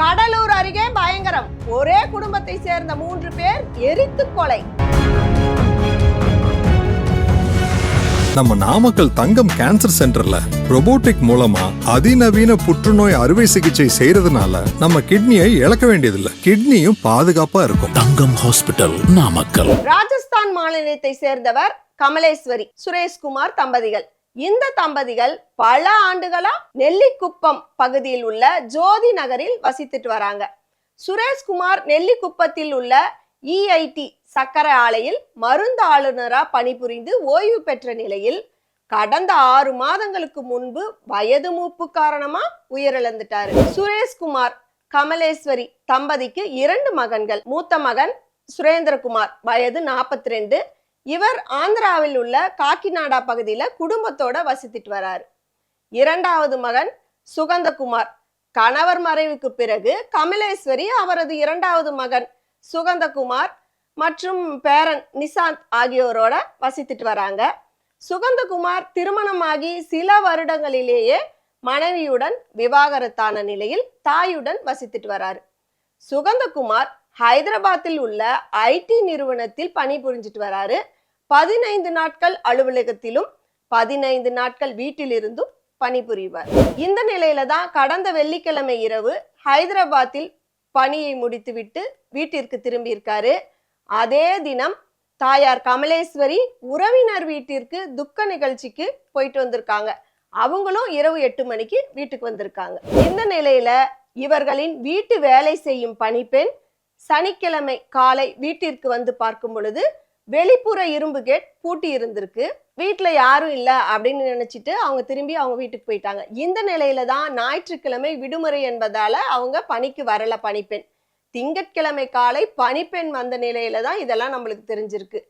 கடலூர் அருகே பயங்கரம். ஒரே குடும்பத்தை சேர்ந்த மூன்று பேர் எரித்து கொலை. நம்ம நாமக்கல் தங்கம் கேன்சர் சென்டர்ல robotic மூலமா அதிநவீன புற்றுநோய் அறுவை சிகிச்சை செய்யறதுனால நம்ம கிட்னியை இழக்க வேண்டியதில்லை. கிட்னியும் பாதுகாப்பா இருக்கும். தங்கம் ஹாஸ்பிட்டல் நாமக்கல். ராஜஸ்தான் மாநிலத்தை சேர்ந்தவர் கமலேஸ்வரி சுரேஷ்குமார் தம்பதிகள். இந்த தம்பதிகள் பல ஆண்டுகளா நெல்லிக்குப்பம் பகுதியில் உள்ள ஜோதி நகரில் வசித்துட்டு வராங்க. சுரேஷ்குமார் நெல்லிக்குப்பத்தில் உள்ள இஐடி சக்கரை ஆலையில் மருந்து ஆளுநரா பணிபுரிந்து ஓய்வு பெற்ற நிலையில் கடந்த ஆறு மாதங்களுக்கு முன்பு வயது மூப்பு காரணமா உயிரிழந்துட்டாரு. சுரேஷ்குமார் கமலேஸ்வரி தம்பதிக்கு இரண்டு மகன்கள். மூத்த மகன் சுரேந்திரகுமார் வயது நாற்பத்தி ரெண்டு. இவர் ஆந்திராவில் உள்ள காக்கிநாடா பகுதியில் குடும்பத்தோட வசித்துட்டு வராரு. இரண்டாவது மகன் சுகந்தகுமார். கணவர் மறைவுக்கு பிறகு கமலேஸ்வரி அவரது இரண்டாவது மகன் சுகந்தகுமார் மற்றும் பேரன் நிசாந்த் ஆகியோரோட வசித்துட்டு வராங்க. சுகந்தகுமார் திருமணமாகி சில வருடங்களிலேயே மனைவியுடன் விவாகரத்தான நிலையில் தாயுடன் வசித்துட்டு வராரு. சுகந்தகுமார் ஹைதராபாத்தில் உள்ள ஐடி நிறுவனத்தில் பணிபுரிஞ்சிட்டு வராரு. பதினைந்து நாட்கள் அலுவலகத்திலும் பதினைந்து நாட்கள் வீட்டிலிருந்தும் பணிபுரிவார் இந்த நிலையில தான் கடந்த வெள்ளிக்கிழமை இரவு ஹைதராபாத்தில் பணியை முடித்துவிட்டு வீட்டிற்கு திரும்பியிருக்காரு. அதே தினம் தாயார் கமலேஸ்வரி உறவினர் வீட்டிற்கு துக்க நிகழ்ச்சிக்கு போயிட்டு வந்திருக்காங்க. அவங்களும் இரவு எட்டு மணிக்கு வீட்டுக்கு வந்திருக்காங்க. இந்த நிலையில இவர்களின் வீட்டு வேலை செய்யும் பணிப்பெண் சனிக்கிழமை காலை வீட்டிற்கு வந்து பார்க்கும் பொழுது வெளிப்புற இரும்பு கேட் பூட்டி இருந்திருக்கு. வீட்டில் யாரும் இல்லை அப்படின்னு நினைச்சிட்டு அவங்க திரும்பி அவங்க வீட்டுக்கு போயிட்டாங்க. இந்த நிலையில தான் ஞாயிற்றுக்கிழமை விடுமுறை என்பதால் அவங்க பணிக்கு வரல பணிப்பெண். திங்கட்கிழமை காலை பணிப்பெண் வந்த நிலையில தான் இதெல்லாம் நம்மளுக்கு தெரிஞ்சிருக்கு.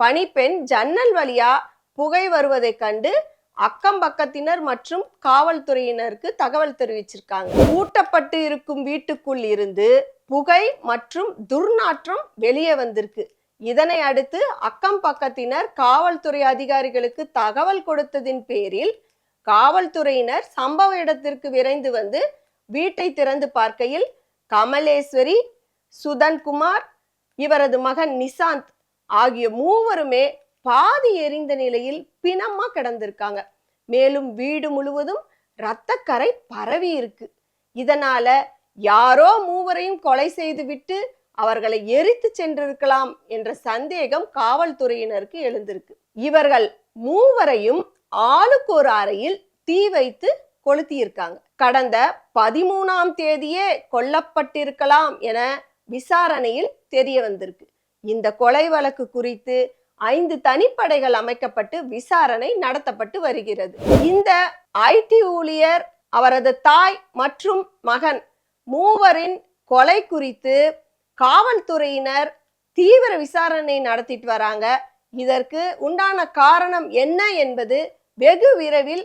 பணிப்பெண் ஜன்னல் வழியா புகை வருவதை கண்டு அக்கம் பக்கத்தினர் மற்றும் காவல்துறையினருக்கு தகவல் தெரிவிச்சிருக்காங்க. பூட்டப்பட்டு இருக்கும் வீட்டுக்குள் இருந்து புகை மற்றும் துர்நாற்றம் வெளியே வந்திருக்கு. இதனை அடுத்து அக்கம் பக்கத்தினர் காவல்துறை அதிகாரிகளுக்கு தகவல் கொடுத்ததின் பேரில் காவல்துறையினர் சம்பவ இடத்திற்கு விரைந்து வந்து வீட்டை திறந்து பார்க்கையில் கமலேஸ்வரி சுதன்குமார் இவரது மகன் நிசாந்த் ஆகிய மூவருமே பாதி எரிந்த நிலையில் பிணமா கிடந்திருக்காங்க. மேலும் வீடு முழுவதும் இரத்தக்கரை பரவி இருக்கு. இதனால யாரோ மூவரையும் கொலை செய்துவிட்டு அவர்களை எரித்து சென்றிருக்கலாம் என்ற சந்தேகம் காவல்துறையினருக்கு எழுந்திருக்கு. இவர்கள் மூவரையும் ஆளுக்கு ஒரு அறையில் தீ வைத்து கொளுத்தியிருக்காங்க. கடந்த பதிமூணாம் தேதியே கொல்லப்பட்டிருக்கலாம் என விசாரணையில் தெரிய வந்திருக்கு. இந்த கொலை வழக்கு குறித்து ஐந்து தனிப்படைகள் அமைக்கப்பட்டு விசாரணை நடத்தப்பட்டு வருகிறது. இந்த ஐடி ஊழியர் அவரது தாய் மற்றும் மகன் மூவரின் கொலை குறித்து காவல்துறையினர் தீவிர விசாரணை நடத்திட்டு வராங்க. இதற்கு உண்டான காரணம் என்ன என்பது வெகு விரைவில்